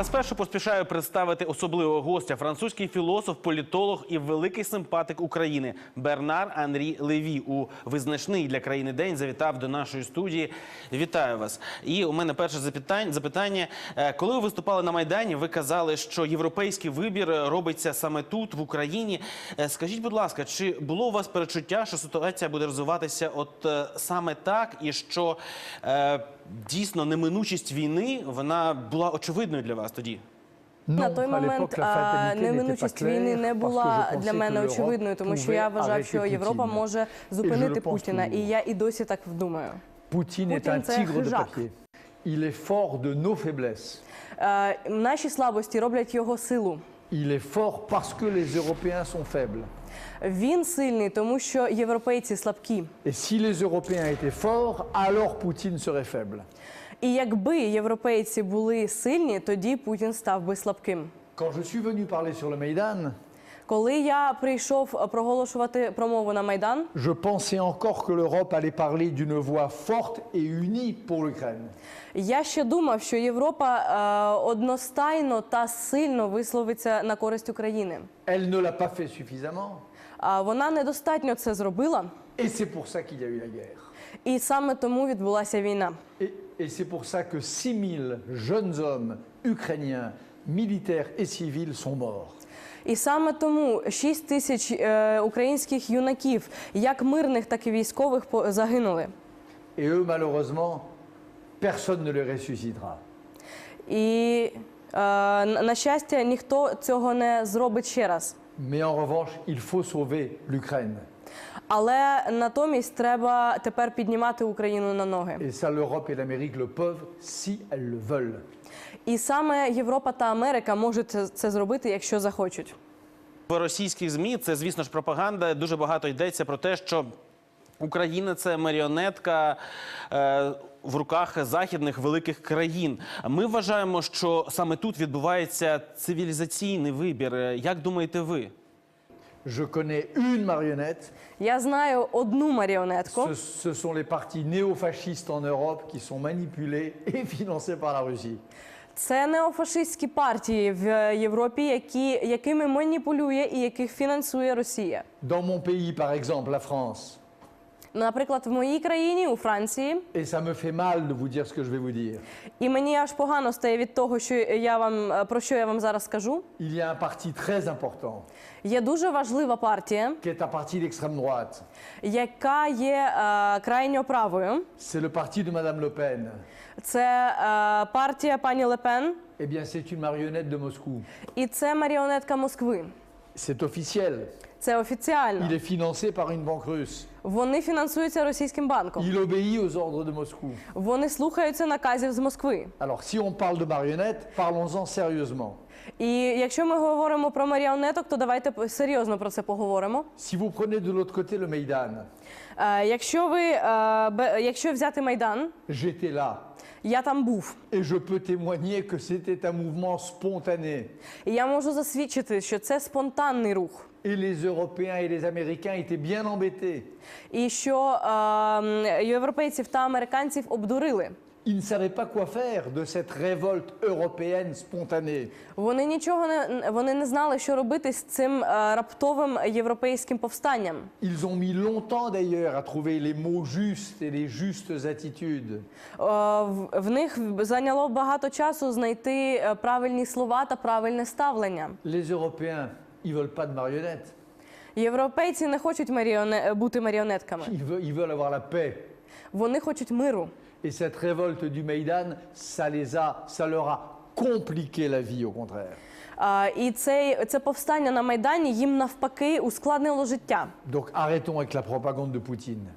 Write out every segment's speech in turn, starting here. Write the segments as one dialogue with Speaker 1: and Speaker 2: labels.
Speaker 1: Та спершу поспішаю представити особливого гостя, французький філософ, політолог і великий симпатик України Бернар Анрі Леві. У визначний для країни день завітав до нашої студії. Вітаю вас. І у мене перше запитання. Е, Коли ви виступали на майдані, ви казали, що європейський вибір робиться саме тут, в Україні. Е, Скажіть, будь ласка, чи було у вас перечуття, що ситуація буде розвиватися от е, саме так, і що дійсно неминучість війни вона була очевидною для вас тоді?
Speaker 2: На той момент неминучість війни не була для мене очевидною, тому що я вважав, що Європа може зупинити Путіна, і я і досі так думаю.
Speaker 3: De
Speaker 2: Jacques.
Speaker 3: papier. Il est fort de nos faiblesses.
Speaker 2: Е, Наші слабості роблять його силу.
Speaker 3: Il est fort parce que les Européens sont faibles.
Speaker 2: Він сильний, тому що європейці слабкі.
Speaker 3: Et si les Européens étaient forts, alors Poutine serait faible.
Speaker 2: І якби європейці були сильні, тоді Путін став би слабким.
Speaker 3: Quand je suis venu parler sur le Maïdan,
Speaker 2: Коли я прийшов проголошувати промову на майдан,
Speaker 3: je pensais encore que l'Europe allait parler d'une voix forte et unie pour l'Ukraine.
Speaker 2: я ще думав, що Європа е, одностайно та сильно висловиться на користь України.
Speaker 3: Elle ne l'a pas fait suffisamment.
Speaker 2: А вона недостатньо це зробила,
Speaker 3: Et c'est pour ça qu'il y a eu la guerre.
Speaker 2: і саме тому відбулася війна.
Speaker 3: Et, et c'est pour ça que 6000 jeunes hommes ukrainiens, militaires et civils, sont morts.
Speaker 2: І саме тому 6 тисяч е, українських юнаків, як мирних, так і військових, загинули.
Speaker 3: І eux, malheureusement, personne ne les ressuscitera.
Speaker 2: І е, на на щастя, ніхто цього не зробить ще раз.
Speaker 3: Mais en revanche, il faut sauver l'Ukraine.
Speaker 2: Але натомість треба тепер піднімати Україну на ноги.
Speaker 3: Et ça, l'Europe et l'Amérique le peuvent si elles le veulent.
Speaker 2: І саме Європа та Америка можуть це, це зробити, якщо захочуть.
Speaker 1: В російських змі це, звісно ж, пропаганда. Дуже багато йдеться про те, що Україна це маріонетка е, в руках західних великих країн. Ми вважаємо, що саме тут відбувається цивілізаційний вибір. Е, Як думаєте ви?
Speaker 3: Je connais une marionnette.
Speaker 2: Я знаю одну маріонетку.
Speaker 3: Ce, ce sont les partis néofascistes en Europe qui sont manipulés et financés par la Russie.
Speaker 2: Це неофашистські партії в Європі, які, якими маніпулює і яких фінансує Росія.
Speaker 3: Dans mon pays, par exemple, la France,
Speaker 2: Наприклад, в моїй країні, у Франції,
Speaker 3: et ça me fait mal de vous dire ce que je vais vous dire,
Speaker 2: і мені аж погано стає від того, що я вам про що я вам зараз скажу.
Speaker 3: il y a un parti très important
Speaker 2: Є дуже важлива партія,
Speaker 3: qui est un parti d'extrême droite.
Speaker 2: яка є е, крайньо правою.
Speaker 3: C'est le parti de Madame Le Pen.
Speaker 2: Це е, партія пані Лепен,
Speaker 3: Eh bien, c'est une marionnette de Moscou.
Speaker 2: і це маріонетка Москви.
Speaker 3: C'est officiel.
Speaker 2: Це офіціально.
Speaker 3: Il est financé par une banque russe.
Speaker 2: Вони фінансуються російським банком.
Speaker 3: Il obéit aux ordres de Moscou.
Speaker 2: Вони слухаються наказів з Москви.
Speaker 3: Alors, si on parle de marionnettes, parlons-en sérieusement.
Speaker 2: І якщо ми говоримо про маріонеток, то давайте серйозно про це поговоримо.
Speaker 3: Si vous prenez de l'autre côté le Maïdan,
Speaker 2: Е, якщо ви е, бе- якщо взяти майдан,
Speaker 3: j'étais là.
Speaker 2: Я там був.
Speaker 3: Et je peux témoigner que c'était un mouvement spontané.
Speaker 2: І я можу засвідчити, що це спонтанний рух.
Speaker 3: Et les Européens et les Américains étaient bien embêtés.
Speaker 2: І що е, європейців та американців обдурили.
Speaker 3: Ils ne savaient pas quoi faire de cette révolte européenne spontanée.
Speaker 2: Вони нічого не вони не знали, що робити з цим е, раптовим європейським повстанням.
Speaker 3: Ils ont mis longtemps d'ailleurs à trouver les mots justes et les justes attitudes.
Speaker 2: Е, в- них зайняло багато часу знайти е, правильні слова та правильне ставлення.
Speaker 3: Les Européens, ils veulent pas de marionnettes.
Speaker 2: Європейці не хочуть маріоне... бути маріонетками.
Speaker 3: Ils veulent, ils veulent avoir la paix.
Speaker 2: Вони хочуть миру.
Speaker 3: Et cette révolte du Maïdan, ça les a, ça leur a compliqué la vie au contraire.
Speaker 2: А, і цей, це повстання на Майдані їм навпаки ускладнило життя.
Speaker 3: Donc arrêtons avec la propagande de Poutine.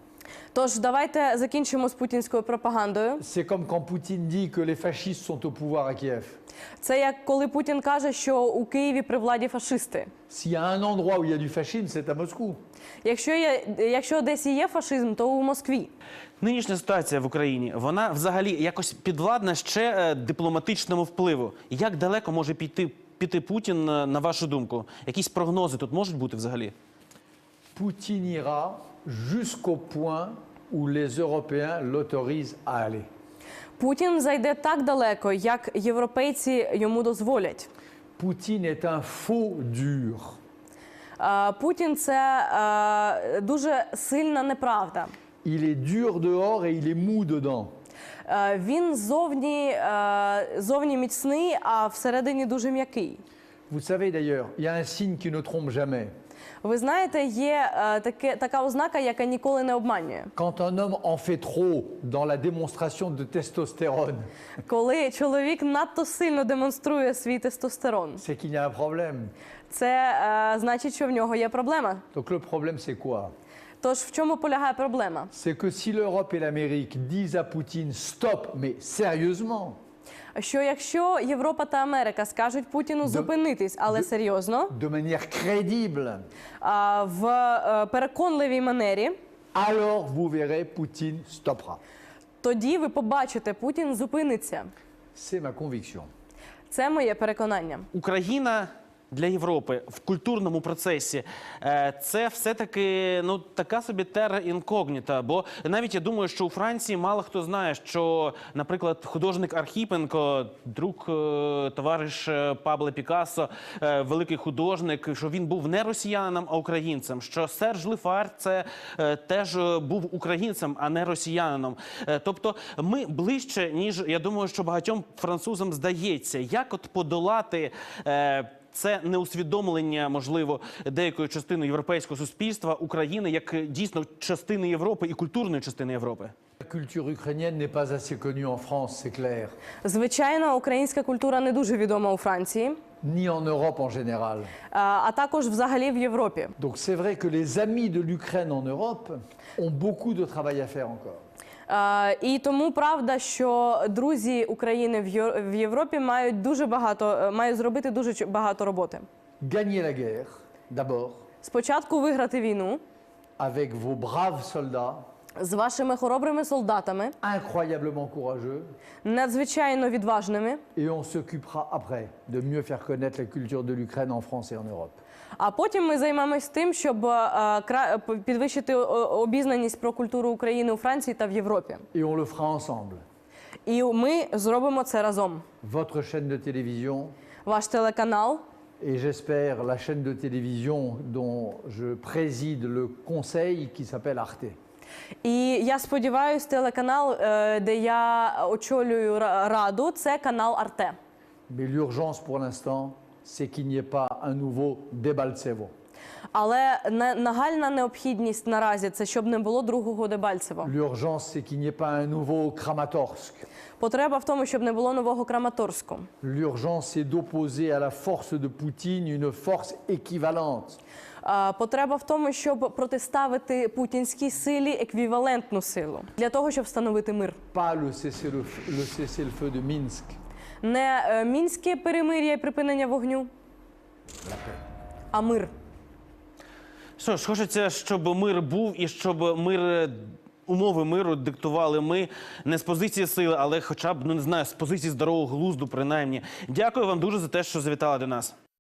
Speaker 2: Тож давайте закінчимо з путінською пропагандою.
Speaker 3: C'est comme quand Poutine dit que les fascistes sont au pouvoir à Kiev.
Speaker 2: Це як коли Путін каже, що у Києві при владі фашисти.
Speaker 3: S'il y a un endroit où il y a du fascisme, c'est à Moscou.
Speaker 2: Якщо є, якщо десь і є фашизм, то у Москві.
Speaker 1: Нинішня ситуація в Україні вона взагалі якось підвладна ще е, дипломатичному впливу. Як далеко може піти піти Путін, е, на вашу думку? Якісь прогнози тут можуть бути взагалі?
Speaker 3: Poutine ira jusqu'au point où les Européens l'autorisent à aller.
Speaker 2: Путін зайде так далеко, як європейці йому дозволять.
Speaker 3: Poutine est un faux dur.
Speaker 2: Е, Путін це е, дуже сильна неправда.
Speaker 3: Il est dur dehors et il est mou dedans.
Speaker 2: Е, Він зовні, е, зовні міцний, а всередині дуже м'який.
Speaker 3: Vous savez d'ailleurs, il y a un signe qui ne trompe jamais.
Speaker 2: Ви знаєте, є е, таке, така ознака, яка ніколи не обманює.
Speaker 3: Quand un homme en fait trop dans la démonstration de testostérone,
Speaker 2: Коли чоловік надто сильно демонструє свій тестостерон,
Speaker 3: c'est qu'il y a un problème.
Speaker 2: це е, значить, що в нього є проблема.
Speaker 3: Donc le problème, c'est quoi
Speaker 2: Тож в чому полягає проблема?
Speaker 3: C'est que si l'Europe et l'Amérique disent à Poutine stop, mais sérieusement,
Speaker 2: Що якщо Європа та Америка скажуть Путіну зупинитись, але серйозно,
Speaker 3: de manière crédible,
Speaker 2: а, в е, переконливій манері,
Speaker 3: alors vous verrez, Poutine stoppera.
Speaker 2: тоді ви побачите, Путін зупиниться.
Speaker 3: C'est ma conviction.
Speaker 2: Це моє переконання.
Speaker 1: Україна для Європи в культурному процесі е, це все-таки ну така собі терра інкогніта. Бо навіть я думаю, що у Франції мало хто знає, що, наприклад, художник Архіпенко, друг е, товариш е, Пабло Пікассо, великий художник, що він був не росіянином, а українцем. Що Серж Лифар це теж був українцем, а не росіянином. Тобто, ми ближче, ніж я думаю, що багатьом французам здається, як от подолати. Це неусвідомлення, можливо, деякої частини європейського суспільства України як е, дійсно частини Європи і культурної частини Європи.
Speaker 3: La culture ukrainienne n'est pas assez connue en France, c'est clair,
Speaker 2: Звичайно, українська культура не дуже відома у Франції,
Speaker 3: ni en Europe en général.
Speaker 2: а, а також взагалі в Європі.
Speaker 3: Donc c'est vrai que les amis de l'Ukraine en Europe ont beaucoup de travail à faire encore.
Speaker 2: Е, І тому правда, що друзі України в Єв- Європі мають дуже багато е, мають зробити дуже багато роботи.
Speaker 3: Gagner la guerre, d'abord,
Speaker 2: Спочатку виграти війну.
Speaker 3: Avec vos braves soldats,
Speaker 2: з вашими хоробрими солдатами,
Speaker 3: incroyablement courageux,
Speaker 2: надзвичайно відважними.
Speaker 3: et on s'occupera après de mieux faire connaître la culture de l'Ukraine en France et en Europe.
Speaker 2: А потім ми займемось тим, щоб е, п- підвищити обізнаність про культуру України у Франції та в Європі.
Speaker 3: Et on le fera ensemble.
Speaker 2: І ми зробимо це разом.
Speaker 3: Votre chaîne de télévision
Speaker 2: Ваш телеканал
Speaker 3: et j'espère la chaîne de télévision dont je préside le conseil qui s'appelle Arte.
Speaker 2: І я сподіваюся, телеканал, е, де я очолюю ра- раду, це канал Арте.
Speaker 3: N'y ait pas un nouveau Debaltsevo.
Speaker 2: Але на- нагальна необхідність наразі це щоб не було другого Дебальцева.
Speaker 3: L'urgence, c'est qu'il n'y ait pas un nouveau Kramatorsk.
Speaker 2: Потреба в тому, щоб не було нового Краматорську.
Speaker 3: L'urgence, c'est d'opposer à la force de Poutine une force équivalente.
Speaker 2: Потреба в тому, щоб протиставити путінській силі еквівалентну силу для того, щоб встановити мир.
Speaker 3: Pas le cessez-le-feu de Minsk,
Speaker 2: Не е, мінське перемир'я і припинення вогню, а мир.
Speaker 1: Що ж, хочеться, щоб мир був і щоб мир. Умови миру диктували ми не з позиції сили, але хоча б ну не знаю, з позиції здорового глузду, принаймні. Дякую вам дуже за те, що завітали до нас.